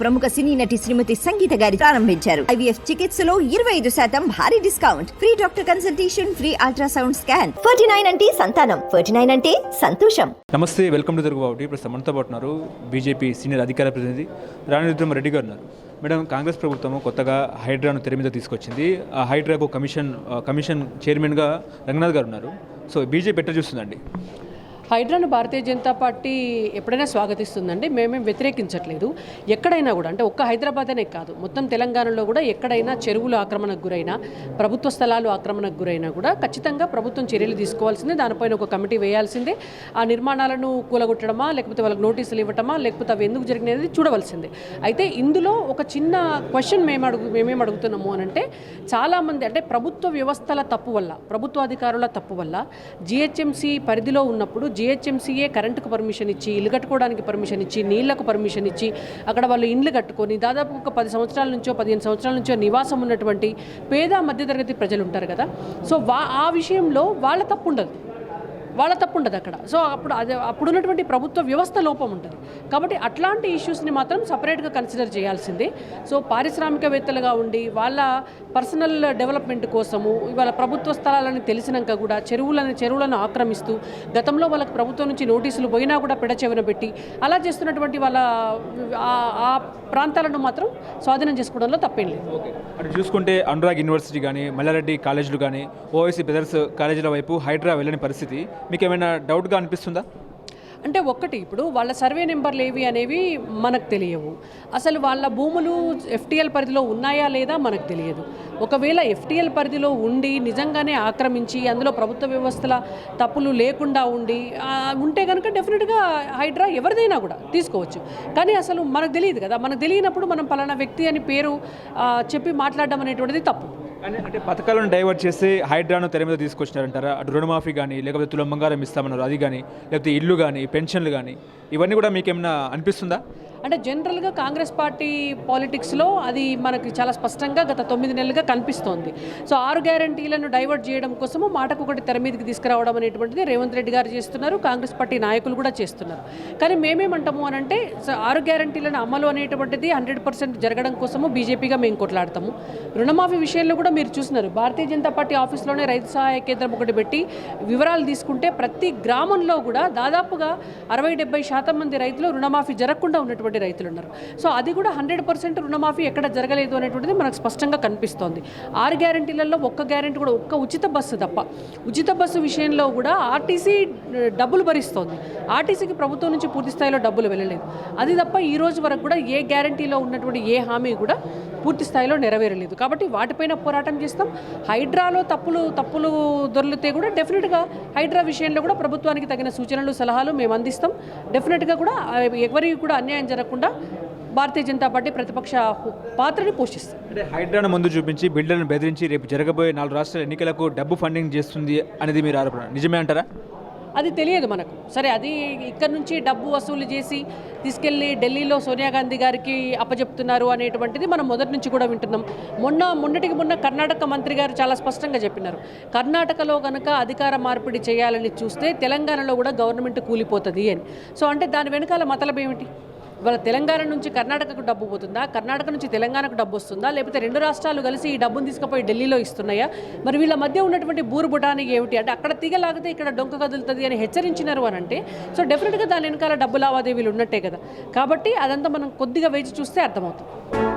ప్రముఖ సినీ నటి శ్రీమతి సంగీత గారి ప్రారంభించారు. ఐవీఎఫ్ చికిత్సలో ఇరవై ఐదు శాతం భారీ discount. Free doctor consultation free ultrasound scan. Forty nine అంటే సంతానం. ఫోర్టీ నైన్ అంటే సంతోషం. నమస్తే వెల్కమ్ టు తెలుగు బాబు ప్రస్తుతం మనతో పాటు ఉన్నారు. బీజేపీ సీనియర్ అధికార ప్రతినిధి రాణిరుద్రమ రెడ్డి గారు ఉన్నారు. మేడం కాంగ్రెస్ ప్రభుత్వం కొత్తగా హైడ్రాను తెర మీద తీసుకొచ్చింది. ఆ హైడ్రాకు కమిషన్ కమిషన్ చైర్మన్గా రంగనాథ్ గారు ఉన్నారు. సో బీజేపీ ఎట్లా చూస్తుందండి? హైడ్రాను భారతీయ జనతా పార్టీ ఎప్పుడైనా స్వాగతిస్తుందండి? మేమేం వ్యతిరేకించట్లేదు. ఎక్కడైనా కూడా అంటే ఒక్క హైదరాబాద్ అనే కాదు మొత్తం తెలంగాణలో కూడా ఎక్కడైనా చెరువులు ఆక్రమణకు గురైనా ప్రభుత్వ స్థలాలు ఆక్రమణకు గురైనా కూడా ఖచ్చితంగా ప్రభుత్వం చర్యలు తీసుకోవాల్సిందే. దానిపైన ఒక కమిటీ వేయాల్సిందే. ఆ నిర్మాణాలను కూలగొట్టడమా లేకపోతే వాళ్ళకి నోటీసులు ఇవ్వటమా లేకపోతే అవి ఎందుకు జరిగినది చూడవలసిందే. అయితే ఇందులో ఒక చిన్న క్వశ్చన్ మేము అడుగు మేమేం అడుగుతున్నాము అని అంటే చాలామంది అంటే ప్రభుత్వ వ్యవస్థల తప్పు వల్ల ప్రభుత్వ అధికారుల తప్పు వల్ల జిహెచ్ఎంసీ పరిధిలో ఉన్నప్పుడు జిహెచ్ఎంసీఏ కరెంటుకు పర్మిషన్ ఇచ్చి ఇల్లు కట్టుకోవడానికి పర్మిషన్ ఇచ్చి నీళ్ళకు పర్మిషన్ ఇచ్చి అక్కడ వాళ్ళు ఇండ్లు కట్టుకొని దాదాపు ఒక పది సంవత్సరాల నుంచో పదిహేను సంవత్సరాల నుంచో నివాసం ఉన్నటువంటి పేద మధ్యతరగతి ప్రజలు ఉంటారు కదా. సో వా ఆ విషయంలో వాళ్ళ తప్పు ఉండదు. వాళ్ళ తప్పు ఉండదు అక్కడ. సో అప్పుడు అదే అప్పుడు ఉన్నటువంటి ప్రభుత్వ వ్యవస్థ లోపం ఉంటుంది. కాబట్టి అట్లాంటి ఇష్యూస్ని మాత్రం సపరేట్గా కన్సిడర్ చేయాల్సిందే. సో పారిశ్రామికవేత్తలుగా ఉండి వాళ్ళ పర్సనల్ డెవలప్మెంట్ కోసము ఇవాళ ప్రభుత్వ స్థలాలని తెలిసినాక కూడా చెరువులను చెరువులను ఆక్రమిస్తూ గతంలో వాళ్ళకి ప్రభుత్వం నుంచి నోటీసులు పోయినా కూడా పెడచెవిన పెట్టి అలా చేస్తున్నటువంటి వాళ్ళ ఆ- ప్రాంతాలను మాత్రం స్వాధీనం చేసుకోవడంలో తప్పేం లేదు. ఓకే. అటు చూసుకుంటే అనురాగ్ యూనివర్సిటీ కానీ మల్లారెడ్డి కాలేజీలు కానీ ఓవైసీ బ్రదర్స్ కాలేజీల వైపు హైడ్రా వెళ్ళని పరిస్థితి. మీకు ఏమైనా డౌట్గా అనిపిస్తుందా? అంటే ఒక్కటి ఇప్పుడు వాళ్ళ సర్వే నెంబర్లు ఏవి అనేవి మనకు తెలియవు. అసలు వాళ్ళ భూములు ఎఫ్టీఎల్ పరిధిలో ఉన్నాయా లేదా మనకు తెలియదు. ఒకవేళ ఎఫ్టీఎల్ పరిధిలో ఉండి నిజంగానే ఆక్రమించి అందులో ప్రభుత్వ వ్యవస్థల తప్పులు లేకుండా ఉండి ఉంటే కనుక డెఫినెట్గా హైడ్రా ఎవరిదైనా కూడా తీసుకోవచ్చు. కానీ అసలు మనకు తెలియదు కదా. మనకు తెలియనప్పుడు మనం పలానా వ్యక్తి అని పేరు చెప్పి మాట్లాడడం అనేటువంటిది తప్పు. అంటే పథకాలను డైవర్ట్ చేసి హైడ్రాను తెర మీద తీసుకొచ్చినారంటారా? అటు రుణమాఫీ కానీ లేకపోతే తులం బంగారం ఇస్తామన్నారు అది కానీ లేకపోతే ఇల్లు కానీ పెన్షన్లు కానీ ఇవన్నీ కూడా మీకు ఏమైనా అనిపిస్తుందా? అంటే జనరల్గా కాంగ్రెస్ పార్టీ పాలిటిక్స్లో అది మనకి చాలా స్పష్టంగా గత తొమ్మిది నెలలుగా కనిపిస్తోంది. సో ఆరు గ్యారంటీలను డైవర్ట్ చేయడం కోసము మాటకు ఒకటి తెర మీదకి తీసుకురావడం అనేటువంటిది రేవంత్ రెడ్డి గారు చేస్తున్నారు కాంగ్రెస్ పార్టీ నాయకులు కూడా చేస్తున్నారు. కానీ మేమేమంటాము అని అంటే సో ఆరు గ్యారంటీలను అమలు అనేటువంటిది హండ్రెడ్ పర్సెంట్ జరగడం కోసము బీజేపీగా మేము కొట్లాడతాము. రుణమాఫీ విషయంలో కూడా మీరు చూసినారు భారతీయ జనతా పార్టీ ఆఫీస్లోనే రైతు సహాయ కేంద్రం ఒకటి పెట్టి వివరాలు తీసుకుంటే ప్రతి గ్రామంలో కూడా దాదాపుగా అరవై డెబ్బై శాతం మంది రైతులు రుణమాఫీ జరగకుండా ఉన్నటువంటి రైతులు ఉన్నారు. సో అది కూడా హండ్రెడ్ పర్సెంట్ రుణమాఫీ ఎక్కడ జరగలేదు అనేటువంటిది మనకు స్పష్టంగా కనిపిస్తోంది. ఆరు గ్యారంటీలలో ఒక్క గ్యారంటీ కూడా ఒక్క ఉచిత బస్సు తప్ప. ఉచిత బస్సు విషయంలో కూడా ఆర్టీసీ డబ్బులు భరిస్తోంది. ఆర్టీసీకి ప్రభుత్వం నుంచి పూర్తి స్థాయిలో డబ్బులు వెళ్ళలేదు. అది తప్ప ఈ రోజు వరకు కూడా ఏ గ్యారంటీలో ఉన్నటువంటి ఏ హామీ కూడా పూర్తి స్థాయిలో నెరవేరలేదు. కాబట్టి వాటిపైన పోరాటం చేస్తాం. హైడ్రాలో తప్పులు తప్పులు దొరికితే కూడా డెఫినెట్గా హైడ్రా విషయంలో కూడా ప్రభుత్వానికి తగిన సూచనలు సలహాలు మేము అందిస్తాం. డెఫినెట్గా కూడా ఎవరికి కూడా అన్యాయం జరగకుండా భారతీయ జనతా పార్టీ ప్రతిపక్ష పాత్రని పోషిస్తుంది అంటే హైడ్రాను ముందు చూపించి బిల్డర్లను బెదిరించి రేపు జరగబోయే నాలుగు రాష్ట్రాల ఎన్నికలకు డబ్బు ఫండింగ్ చేస్తుంది అనేది మీరు ఆరోపణ నిజమే అంటారా? అది తెలియదు మనకు. సరే అది ఇక్కడ నుంచి డబ్బు వసూలు చేసి తీసుకెళ్ళి ఢిల్లీలో సోనియా గాంధీ గారికి అప్పచెప్తున్నారు అనేటువంటిది మనం మొదటి నుంచి కూడా వింటున్నాం. మొన్న మొన్నటికి మొన్న కర్ణాటక మంత్రి గారు చాలా స్పష్టంగా చెప్పినారు. కర్ణాటకలో కనుక అధికార మార్పిడి చేయాలని చూస్తే తెలంగాణలో కూడా గవర్నమెంట్ కూలిపోతుంది అని. సో అంటే దాని వెనకాల మతలబేమిటి? ఇవాళ తెలంగాణ నుంచి కర్ణాటకకు డబ్బు పోతుందా? కర్ణాటక నుంచి తెలంగాణకు డబ్బు వస్తుందా? లేకపోతే రెండు రాష్ట్రాలు కలిసి ఈ డబ్బును తీసుకుపోయి ఢిల్లీలో ఇస్తున్నాయా? మరి వీళ్ళ మధ్య ఉన్నటువంటి బూరుబుటానికి ఏమిటి? అంటే అక్కడ తీగలాగితే ఇక్కడ డొంక కదులుతుంది అని హెచ్చరించినారు అని అంటే సో డెఫినెట్గా దాని వెనకాల డబ్బు లావాదేవీలు ఉన్నట్టే కదా. కాబట్టి అదంతా మనం కొద్దిగా వేచి చూస్తే అర్థమవుతుంది.